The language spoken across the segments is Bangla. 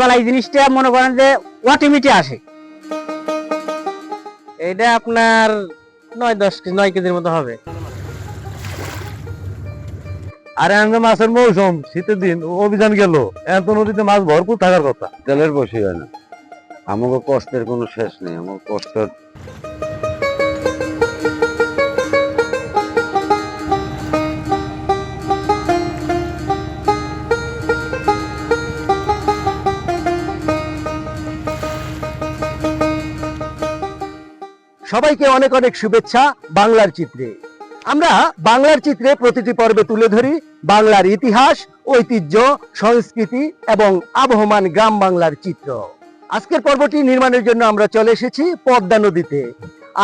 বালা এই জিনিসটা মনে করেন যে অটোমেটিক আসে। এটা আপনার নয় দশ কেজি, নয় কেজির মতো হবে। আরে আঙ্গে মাছের মৌসুম, শীতের দিন অভিযান গেল। এত নদীতে মাছ ভরপুর থাকার কথা। তেলের বসে হয় না। আমাকে কষ্টের কোনো শেষ নেই আমার কষ্ট সবাইকে অনেক অনেক শুভেচ্ছা বাংলার চিত্রে। আমরা বাংলার চিত্রে প্রতিটি পর্বে তুলে ধরি বাংলার ইতিহাস, ঐতিহ্য, সংস্কৃতি এবং আবহমান গ্রাম বাংলার চিত্র। আজকের পর্বটি নির্মাণের জন্য আমরা চলে এসেছি পদ্মা নদীতে।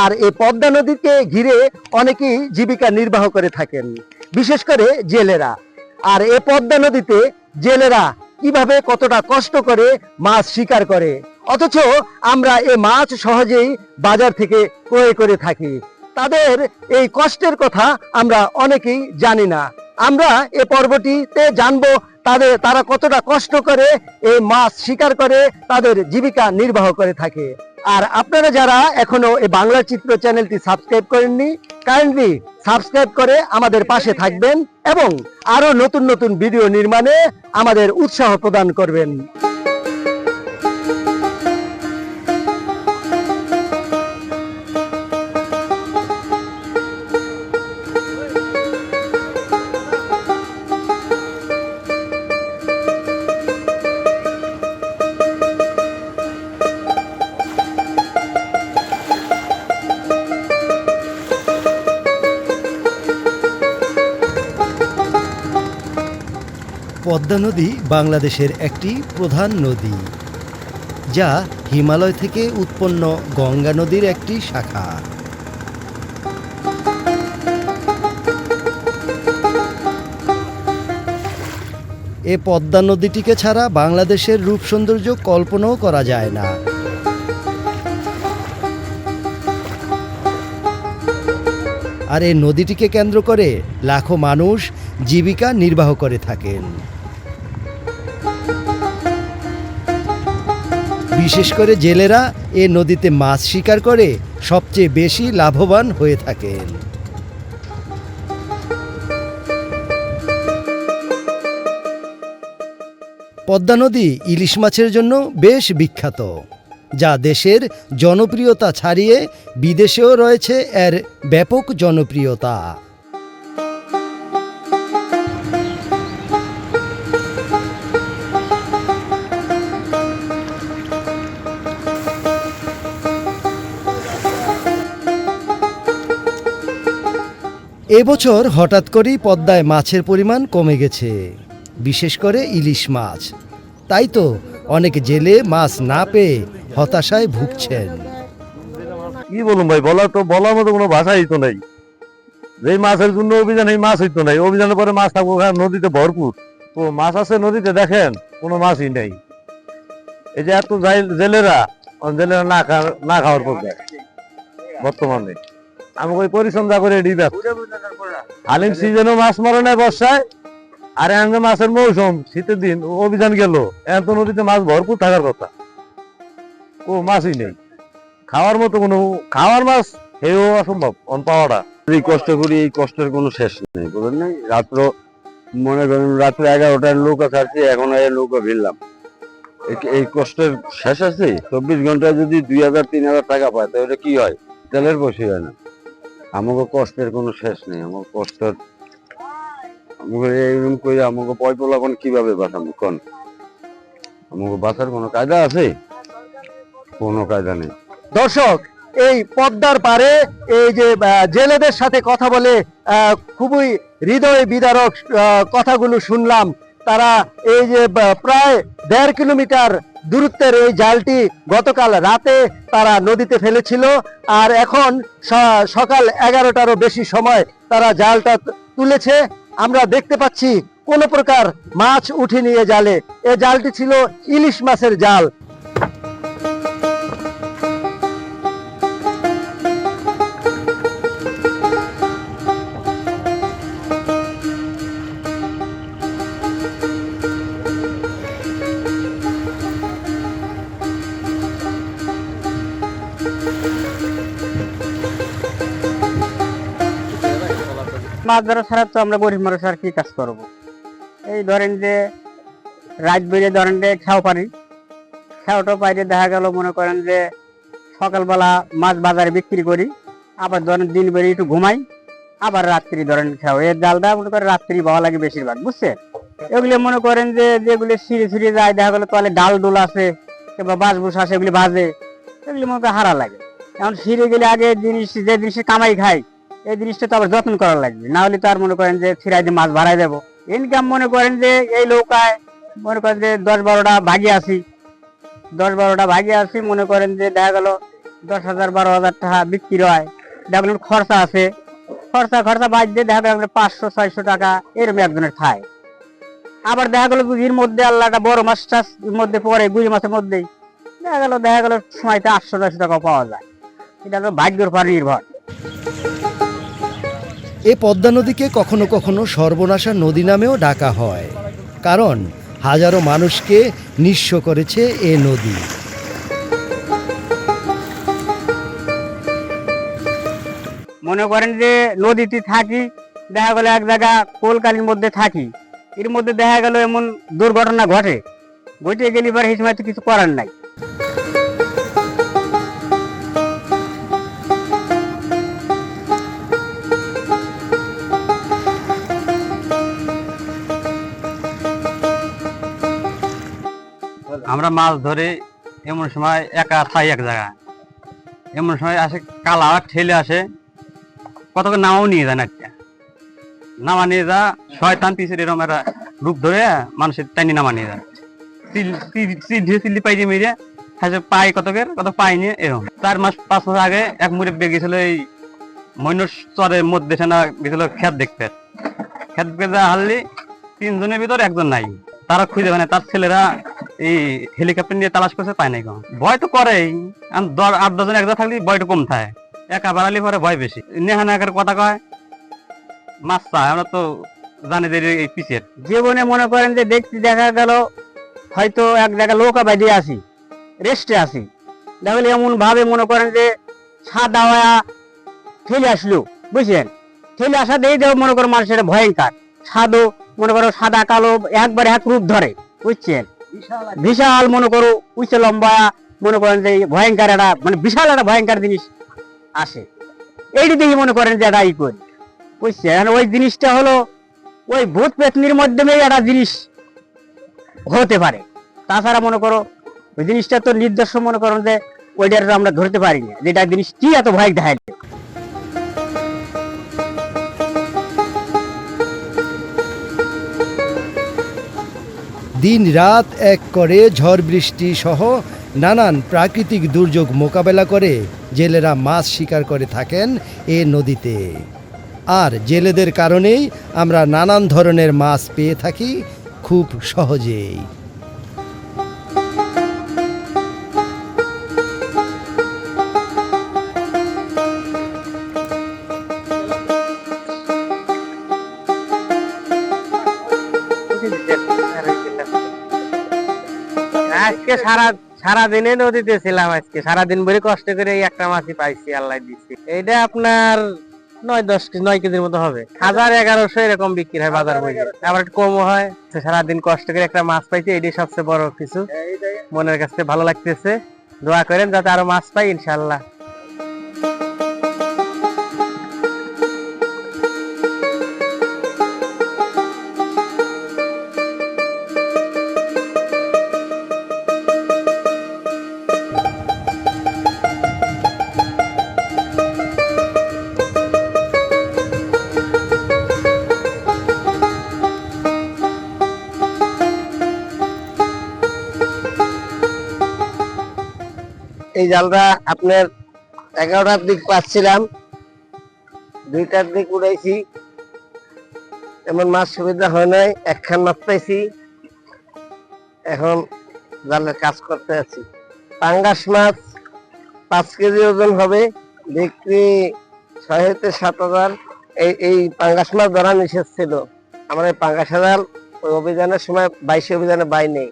আর এই পদ্মা নদীকে ঘিরে অনেকেই জীবিকা নির্বাহ করে থাকেন, বিশেষ করে জেলেরা। আর এ পদ্মা নদীতে জেলেরা কীভাবে কতটা কষ্ট করে মাছ শিকার করে অথচ আমরা এ মাছ সহজেই বাজার থেকে ক্রয় করে থাকি। তাদের এই কষ্টের কথা আমরা অনেকেই জানি না। আমরা এ পর্বটিতে জানব তাদের, তারা কতটা কষ্ট করে এই মাছ শিকার করে তাদের জীবিকা নির্বাহ করে থাকে। আর আপনারা যারা এখনও এই বাংলা চিত্র চ্যানেলটি সাবস্ক্রাইব করেননি কাইন্ডলি সাবস্ক্রাইব করে আমাদের পাশে থাকবেন এবং আরও নতুন নতুন ভিডিও নির্মাণে আমাদের উৎসাহ প্রদান করবেন। পদ্মা নদী বাংলাদেশের একটি প্রধান নদী, যা হিমালয় থেকে উৎপন্ন গঙ্গা নদীর একটি শাখা। এ পদ্মা নদীটিকে ছাড়া বাংলাদেশের রূপ সৌন্দর্য কল্পনাও করা যায় না। আর এই নদীটিকে কেন্দ্র করে লাখো মানুষ জীবিকা নির্বাহ করে থাকেন। বিশেষ করে জেলেরা এ নদীতে মাছ শিকার করে সবচেয়ে বেশি লাভবান হয়ে থাকেন। পদ্মা নদী ইলিশ মাছের জন্য বেশ বিখ্যাত, যা দেশের জনপ্রিয়তা ছাড়িয়ে বিদেশেও রয়েছে এর ব্যাপক জনপ্রিয়তা। এবছর হঠাৎ করেই পদ্মায় মাছের পরিমাণ কমে গেছে, বিশেষ করে ইলিশ মাছ। তাই তো অনেক জেলে মাছ না পেয়ে হতাশায় ভুগছেন। কি বলুন ভাই বলা তো বলার মতো কোনো ভাষাই তো নাই। যেই মাছের জন্য অভিযান এই মাছ হইতো নাই। অভিযানের পরে মাছ থাকব নদীতে ভরপুর। তো মাছ আছে নদীতে, দেখেন, কোনো মাছই নেই। এই যে এত জেলেরা জেলেরা না খাওয়ার পক্ষে বর্তমানে। আমি ওই পরিশ্রম করে ব্যস্ত হালিম সিজনও মাছ মারে নাই বর্ষায় আর এখন মাছের মৌসুম শীতের দিন অভিযান গেল। এখন তো নদীতে মাছ ভরপুর থাকার কথা। ও মাছই নেই। খাওয়ার মতো কোনো খাওয়ার মাছ হেও অসম্ভব অন পাওয়াটা। এই কষ্ট করি এই কষ্টের কোনো শেষ নেই বুঝলেন নাই রাত্র মনে করেন রাত্রে এগারোটার নৌকা ছাড়ছি এখন এই নৌকা ভিড়লাম এই- এই কষ্টের শেষ আছে? চব্বিশ ঘন্টায় যদি দুই হাজার তিন হাজার টাকা পায় তাহলে কি হয়? তেলের বসে হয় না। আমাকে কষ্টের কোনো শেষ নেই, আমার আমাকে এইরকম করে আমাকে পয় পোলাপন কীভাবে বাঁচাবো? কোন আমাকে বাঁচার কোনো কায়দা আছে? কোনো কায়দা নেই। দর্শক, এই পদ্মার পারে এই যে জেলেদের সাথে কথা বলে খুবই হৃদয় বিদারক কথাগুলো শুনলাম। তারা এই যে প্রায় দেড় কিলোমিটার দূরত্বের এই জালটি গতকাল রাতে তারা নদীতে ফেলেছিল, আর এখন সকাল এগারোটারও বেশি সময় তারা জালটা তুলেছে। আমরা দেখতে পাচ্ছি কোনো প্রকার মাছ উঠে নিয়ে জালে। এ জালটি ছিল ইলিশ মাছের জাল। মাছ ধরা ছাড়া তো আমরা গরিব মানুষ আর কি কাজ করব? এই ধরেন যে রাত বেড়ে ধরেন যে খেও পারি খেওটা পাইরে দেখা গেল, মনে করেন যে সকালবেলা মাছ বাজারে বিক্রি করি, আবার ধরেন দিন বেড়ে একটু ঘুমাই, আবার রাত্রি ধরেন খেও। এর জালটা মনে করেন রাত্রি ভালো লাগে বেশিরভাগ, বুঝছেন? এগুলি মনে করেন যে যেগুলি সিঁড়ি সিঁড়ি যায়, দেখা গেলো তাহলে ডাল ডোল আছে, কিংবা বাস বুস আছে, এগুলি বাজে, এগুলি মনে করেন হারা লাগে। এখন সিঁড়ি গেলে আগে জিনিস, যে জিনিসের কামাই খাই এই জিনিসটা তো আবার যত্ন করা লাগবে। না হলে তো আর মনে করেন যে ফিরাই দিয়ে মাছ ভাড়াই দেবো। ইনকাম মনে করেন যে এই নৌকায় মনে করেন যে দশ বারোটা ভাগে আসি দশ বারোটা ভাগে আসি মনে করেন যে দেখা গেল দশ হাজার, বারো হাজার টাকা বিক্রি হয়। দেখা গেল খরচা আছে। খরচা খরচা বাদ দিয়ে দেখা গেল পাঁচশো, ছয়শো টাকা এরকম একজনের খায় আবার দেখা গেল এর মধ্যে আল্লাহটা বড় মাছ টাছ মধ্যে পরে গুড়ি মাছের মধ্যেই। দেখা গেল দেখা গেল সময়তে আটশো, নয়শো টাকা পাওয়া যায়। এটা তো ভাগ্যের উপর নির্ভর। এ পদ্মা নদীকে কখনো কখনো সর্বনাশা নদী নামেও ডাকা হয়, কারণ হাজারো মানুষকে নিঃস্ব করেছে এ নদী। মনে করেন যে নদীতে থাকি, দেখা গেল এক জায়গা কলকালির মধ্যে থাকি, এর মধ্যে দেখা গেল এমন দুর্ঘটনা ঘটে। ঘটে গেলে এবার এই সময় তো কিছু করার নাই। আমরা মাছ ধরে এমন সময় একা থাই এক জায়গায়। এমন সময় আসে কালা, ঠেলে আসে। কত নামাও নিয়ে যায় না একটা। নামা নিয়ে যা শয়তান পিছের এরকম একটা রূপ ধরে মানুষের টাইনি নামা নিয়ে যায়। সিদ্ধি সিদ্ধি পাই দিয়ে মেরে হাসে পাই কতকের কত পাই নিয়ে চার মাস, পাঁচ মাস আগে এক মুড়ে বেগ গেছিল এই চরের মধ্যে সেনা গেছিল খেত দেখতে। খেত দেখতে হারলি তিনজনের ভিতর একজন নাই। তারা খুঁজে মানে তার ছেলেরা এই হেলিকপ্টার নিয়ে তালাশ করছে, পায় নাই কোনো ভয় তো করেই। আট, দশজন একজন থাকলে ভয় তো কম থাকে। একা বাড়ালে পরে ভয় বেশি। নেহা নেহার কথা কয়, মাছ আমরা তো জানি যে এই পিছের জীবনে মনে করেন যে দেখতে দেখা গেল, হয়তো এক জায়গায় নৌকা বাইরে আসি, রেস্টে আসি। দেখলে এমন ভাবে মনে করেন যে সাদা হয়া ঠেলে আসলো বুঝছেন ঠেলে আসা দিয়ে দেব মনে করো মানুষের ভয়ঙ্কর। সাদো, মনে করো সাদা, কালো, একবার এক রূপ ধরে, বুঝছেন? বিশাল মনে করো উঁচে লম্বা, মনে করেন যে ভয়ঙ্কর একটা মানে বিশাল একটা ভয়ঙ্কর জিনিস আসে। এইটি দেখি মনে করেন যে এটা ই করি। বুঝছেন? ওই জিনিসটা হলো, ওই ভূত পেতনির মাধ্যমে একটা জিনিস হতে পারে। তাছাড়া মনে করো, ওই জিনিসটা তো নির্দেশ মনে করো যে, ওইটার আমরা ধরতে পারি না। যেটা জিনিস কি এত ভয় দেখায়? দিন রাত এক করে ঝড় বৃষ্টি সহ নানান প্রাকৃতিক দুর্যোগ মোকাবেলা করে জেলেরা মাছ শিকার করে থাকেন এ নদীতে। আর জেলেদের কারণেই আমরা নানান ধরনের মাছ পেয়ে থাকি খুব সহজেই। আজকে সারা সারা দিনে নদীতে ছিলাম আজকে। সারা দিন ভরে কষ্ট করে এই একটা মাছই পাইছি আল্লাহ দিচ্ছি এটা আপনার নয় দশ কেজি নয় কেজির মতো হবে। হাজার এগারোশো এরকম বিক্রি হয় বাজার মধ্যে আবার একটু কমও হয়। সারাদিন কষ্ট করে একটা মাছ পাইছি এটাই সবচেয়ে বড় কিছু। মনের কাছে ভালো লাগতেছে। দোয়া করেন যাতে আরও মাছ পাই ইনশাল্লাহ এই জালটা আপনার এগারোটার দিক পাচ্ছিলাম। দুইটার দিক উড়াইছি। এমন মাছ সুবিধা হয় নাই, একখান মাছ পাইছি এখন জালের কাজ করতে আছি। পাঙ্গাস মাছ পাঁচ কেজি ওজন হবে, বিক্রি ছয় হতে সাত হাজার। এই এই পাঙ্গাস মাছ ধরা নিষেধ ছিল। আমার এই পাঙ্গাস জাল ওই অভিযানের সময় বাইশে অভিযানে বাই নেই।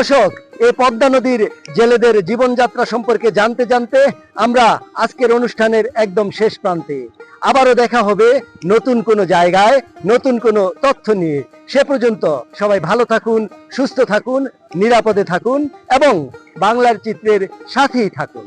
দর্শক, এই পদ্মা নদীর জেলেদের জীবনযাত্রা সম্পর্কে জানতে জানতে আমরা আজকের অনুষ্ঠানের একদম শেষ প্রান্তে। আবারও দেখা হবে নতুন কোনো জায়গায়, নতুন কোনো তথ্য নিয়ে। সে পর্যন্ত সবাই ভালো থাকুন, সুস্থ থাকুন, নিরাপদে থাকুন এবং বাংলার চিত্রের সাথেই থাকুন।